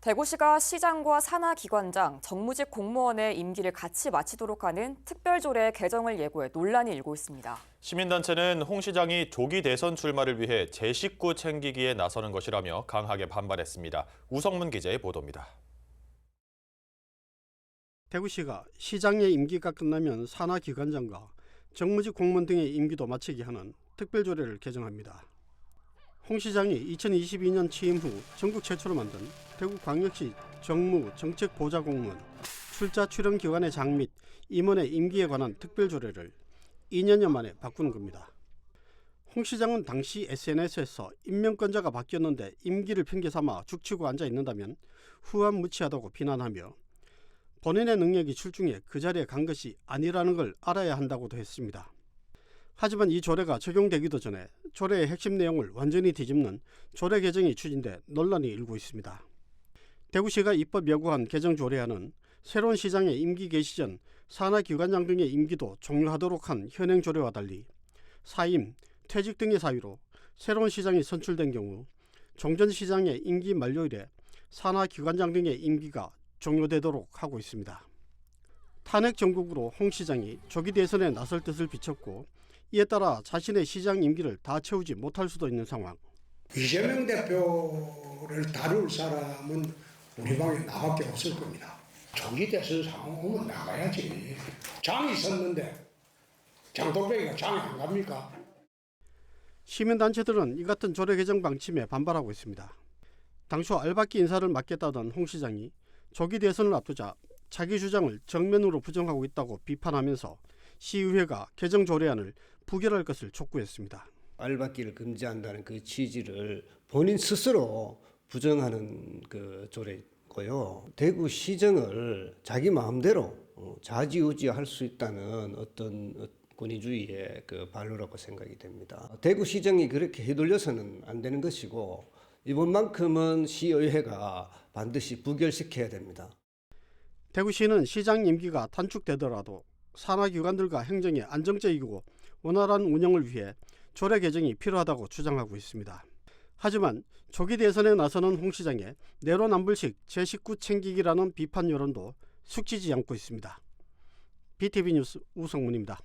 대구시가 시장과 산하기관장, 정무직 공무원의 임기를 같이 마치도록 하는 특별조례 개정을 예고해 논란이 일고 있습니다. 시민단체는 홍 시장이 조기 대선 출마를 위해 제 식구 챙기기에 나서는 것이라며 강하게 반발했습니다. 우성문 기자의 보도입니다. 대구시가 시장의 임기가 끝나면 산하기관장과 정무직 공무원 등의 임기도 마치게 하는 특별조례를 개정합니다. 홍 시장이 2022년 취임 후 전국 최초로 만든 대구광역시 정무 정책보좌공무원 출자 출연 기관의 장 및 임원의 임기에 관한 특별조례를 2년여 만에 바꾸는 겁니다. 홍 시장은 당시 SNS에서 임명권자가 바뀌었는데 임기를 핑계 삼아 죽치고 앉아 있는다면 후한무치하다고 비난하며 본인의 능력이 출중해 그 자리에 간 것이 아니라는 걸 알아야 한다고도 했습니다. 하지만 이 조례가 적용되기도 전에 조례의 핵심 내용을 완전히 뒤집는 조례 개정이 추진돼 논란이 일고 있습니다. 대구시가 입법 예고한 개정 조례안은 새로운 시장의 임기 개시 전 산하기관장 등의 임기도 종료하도록 한 현행 조례와 달리 사임, 퇴직 등의 사유로 새로운 시장이 선출된 경우 종전 시장의 임기 만료일에 산하기관장 등의 임기가 종료되도록 하고 있습니다. 탄핵 정국으로 홍 시장이 조기 대선에 나설 뜻을 비췄고 이에 따라 자신의 시장 임기를 다 채우지 못할 수도 있는 상황. 이재명 대표를 다룰 사람은 우리 방에 나밖에 없을 겁니다. 조기 대선 상황 오면 나가야지. 장이 있었는데 장독배기가 장이 안 갑니까? 시민단체들은 이 같은 조례 개정 방침에 반발하고 있습니다. 당초 알박기 인사를 맡겠다던 홍 시장이 조기 대선을 앞두자 자기 주장을 정면으로 부정하고 있다고 비판하면서 시의회가 개정 조례안을 부결할 것을 촉구했습니다. 알박기를 금지한다는 그 취지를 본인 스스로 부정하는 그 조례고요. 대구 시정을 자기 마음대로 어, 좌지우지할 수 있다는 어떤 어, 권위주의의 그 발로라고 생각이 됩니다. 대구 시정이 그렇게 휘둘려서는 안 되는 것이고 이번만큼은 시의회가 반드시 부결시켜야 됩니다. 대구시는 시장 임기가 단축되더라도 산하기관들과 행정의 안정적이고 원활한 운영을 위해 조례 개정이 필요하다고 주장하고 있습니다. 하지만 조기 대선에 나서는 홍 시장의 내로남불식 제19 챙기기라는 비판 여론도 숙지지 않고 있습니다. BTV 뉴스 우성문입니다.